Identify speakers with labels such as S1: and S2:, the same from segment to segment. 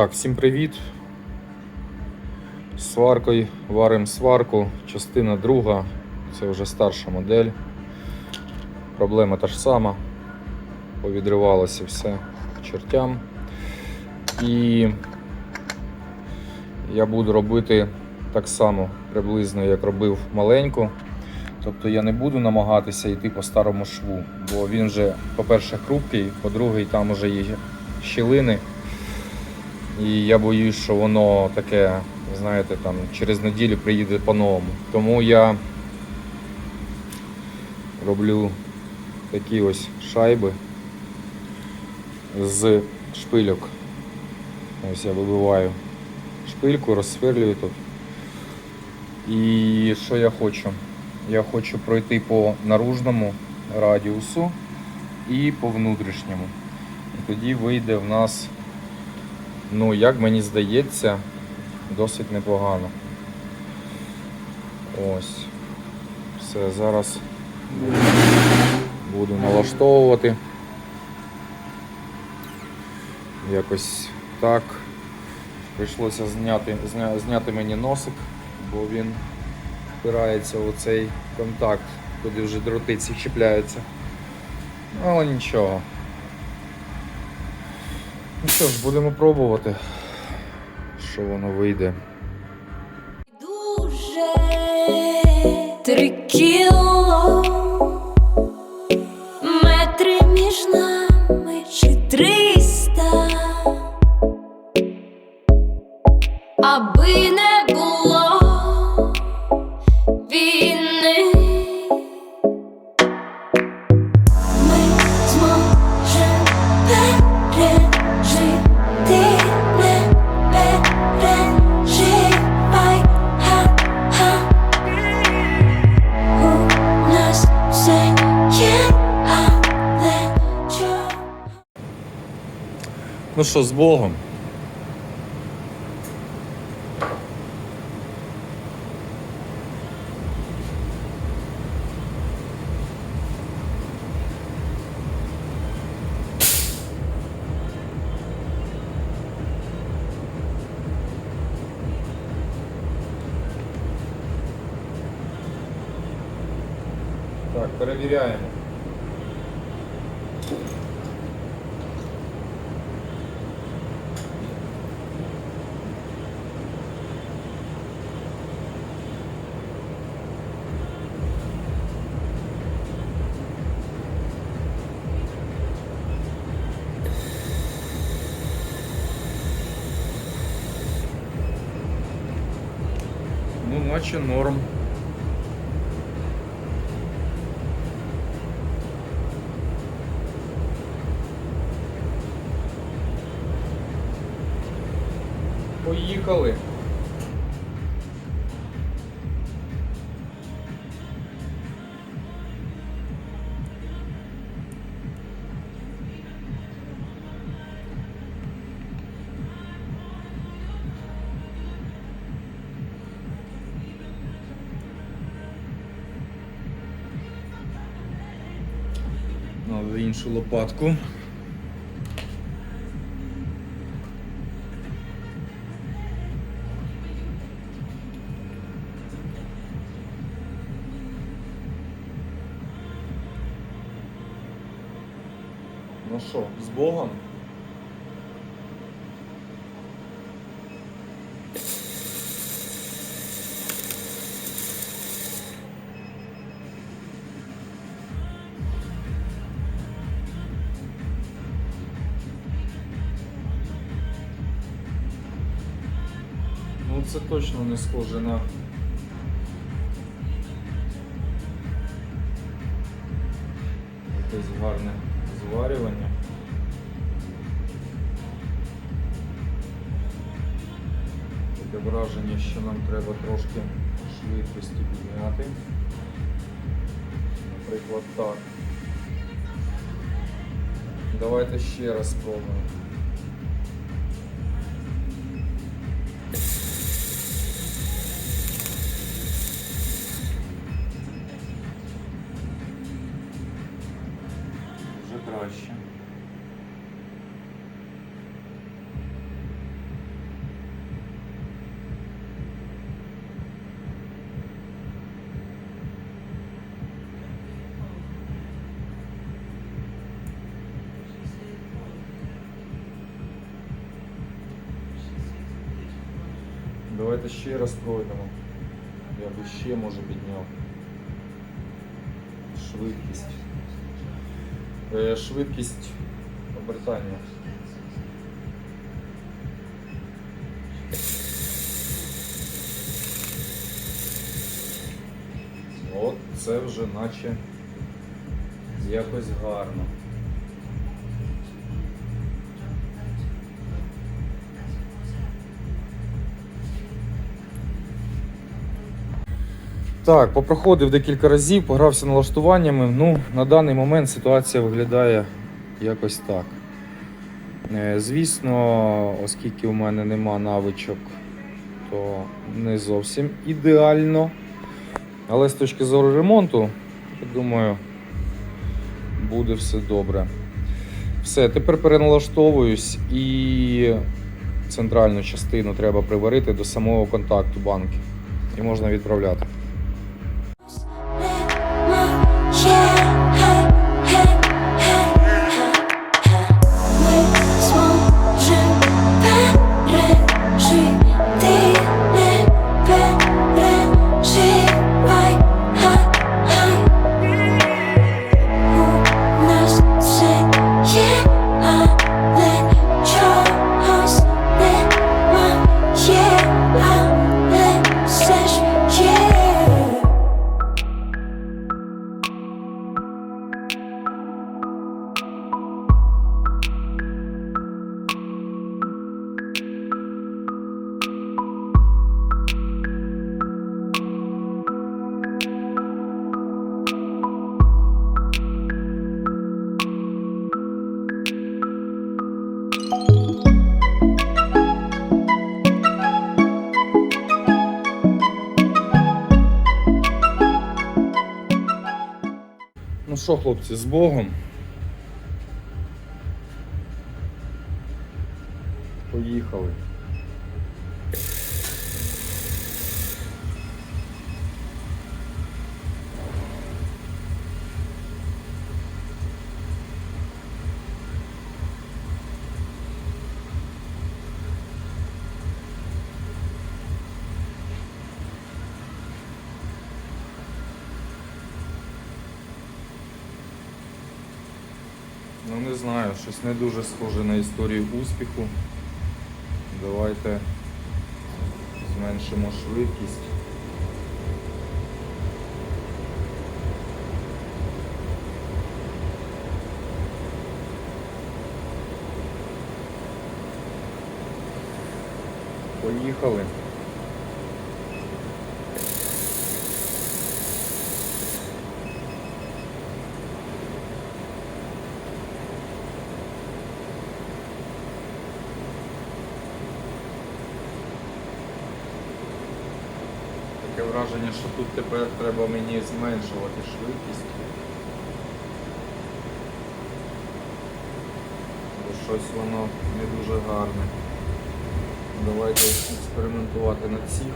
S1: Так, всім привіт. З сваркою варимо сварку. Частина друга. Це вже старша модель. Проблема та ж сама. Повідривалося все чертям. І я буду робити так само приблизно, як робив маленьку. Тобто я не буду намагатися йти по старому шву, бо він вже, по-перше, хрупкий, по-друге, там вже є щілини. І я боюсь, що воно таке, знаєте, там через неділю приїде по-новому. Тому я роблю такі ось шайби з шпильок. Ось я вибиваю шпильку, розсверлюю тут. І що я хочу? Я хочу пройти по наружному радіусу і по внутрішньому. І тоді вийде в нас Ну, як мені здається, досить непогано. Ось. Все, зараз буду налаштовувати. Якось так. Прийшлося зняти, зня, зняти мені носик, бо він впирається у цей контакт, куди вже дроти ці чіпляються. Але нічого. Ну що ж, будемо пробувати, що воно вийде.
S2: Дуже три кіло метри між нами чи триста, аби не
S1: Ну що, з Богом. Так, перевіряємо. Наче норм. Поїхали. Надо іншу лопатку. Ну що, з Богом? Це точно не схоже на якесь гарне зварювання. Таке враження, що нам треба трошки швидкості підняти. Наприклад, так. Давайте ще раз спробуємо. Давайте ще раз. Я би ще може підняв. Швидкість. Е, швидкість обертання. От це вже наче якось гарно. Так, попроходив декілька разів, погрався налаштуваннями. Ну, на даний момент ситуація виглядає якось так. Е, Звісно, оскільки у мене нема навичок, то не зовсім ідеально. Але з точки зору ремонту, я думаю, буде все добре. Все, тепер переналаштовуюсь і центральну частину треба приварити до самого контакту банки. І можна відправляти. Що, хлопці, з Богом. Поїхали. Не знаю, щось не дуже схоже на історію успіху. Давайте зменшимо швидкість. Поїхали. Таке враження, що тут тепер треба мені зменшувати швидкість. Бо щось воно не дуже гарне. Давайте експериментувати на цих.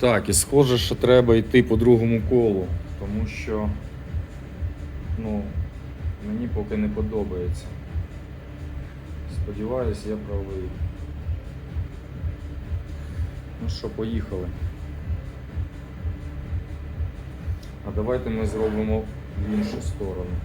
S1: Так, і схоже, що треба йти по другому колу, тому що ну, мені поки не подобається. Сподіваюсь, я правий. Ну що, поїхали. А давайте ми зробимо в іншу сторону.